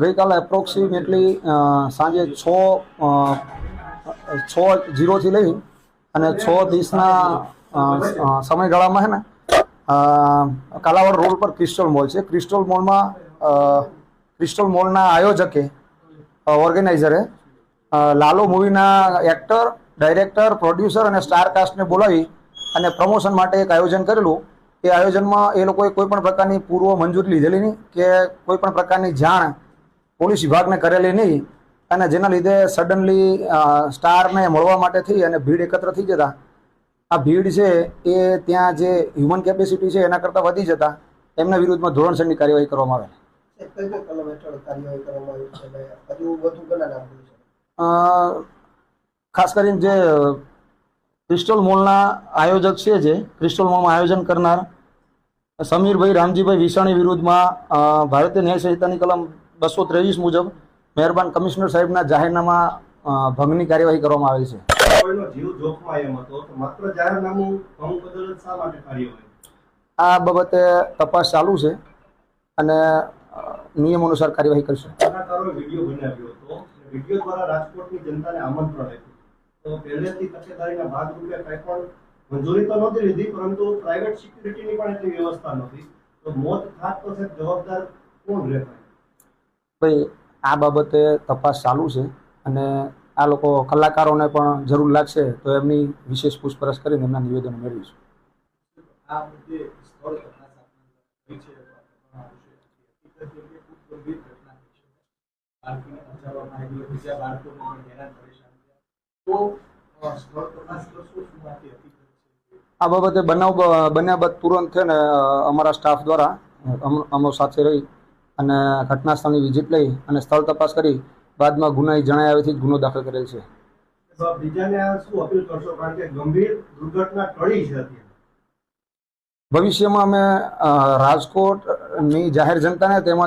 ગઈકાલે એપ્રોક્સિમેટલી સાંજે છ છ જીરોથી લઈ અને છ અ, સમયગાળામાં છે ને કાલાવડ રોડ પર ક્રિસ્ટલ મોલ છે. ક્રિસ્ટલ મોલમાં ક્રિસ્ટલ મોલના આયોજકે ઓર્ગેનાઇઝરે લાલો મૂવીના એક્ટર ડાયરેક્ટર પ્રોડ્યુસર અને સ્ટાર કાસ્ટને બોલાવી અને પ્રમોશન માટે એક આયોજન કરેલું. એ આયોજનમાં એ લોકોએ કોઈ પણ પ્રકારની પૂર્વ મંજૂરી લીધેલી નહીં કે કોઈ પણ પ્રકારની જાણ પોલીસ વિભાગને કરેલી નહીં અને જેના લીધે સડનલી સ્ટારને મળવા માટે થઈ અને ભીડ એકત્ર થઈ જતા. આ ભીડ છે એ ત્યાં જે હ્યુમન કેપેસિટી છે એના કરતાં વધી જતા. એમના વિરુદ્ધમાં ધોરણસરની કાર્યવાહી કરવામાં આવે ખાસ કરીને જે ક્રિસ્ટલ મોલના આયોજક છે જે ક્રિસ્ટલ મોલમાં આયોજન કરનાર સમીરભાઈ રામજીભાઈ વિસાણી વિરુદ્ધમાં ભારતીય ન્યાય સંહિતાની કલમ બસો ત્રેવીસ મુજબ મહેરબાન કમિશનર સાહેબના જાહેરનામા ભંગની કાર્યવાહી કરવામાં આવી છે. આ બાબતે તપાસ ચાલુ છે અને નિયમ અનુસાર કાર્યવાહી કરશે. મંજૂરી તો નહોતી લીધી પરંતુ પ્રાઇવેટ સિક્યુરિટીની પણ એટલી વ્યવસ્થા નહોતી. તો મોત થાત તો સાહેબ જવાબદાર કોણ રહે ભાઈ આ બાબતે તપાસ ચાલુ છે અને આ લોકો કલાકારોને પણ જરૂર લાગશે તો એમની વિશેષ પૂછપરછ કરીને એમના નિવેદનો મેળવીશું. આ બાબતે બનાવ બન્યા બાદ તુરંત છે ને અમારા સ્ટાફ દ્વારા અમ- અમો સાથે રહી અને ઘટના સ્થળની વિઝિટ લઈ અને સ્થળ તપાસ કરી બાદમાં ગુનાઈ જણાવ્યાથી જ ગુનો દાખલ કરેલ છે. ભવિષ્યમાં અમે રાજકોટની જાહેર જનતાને તેમજ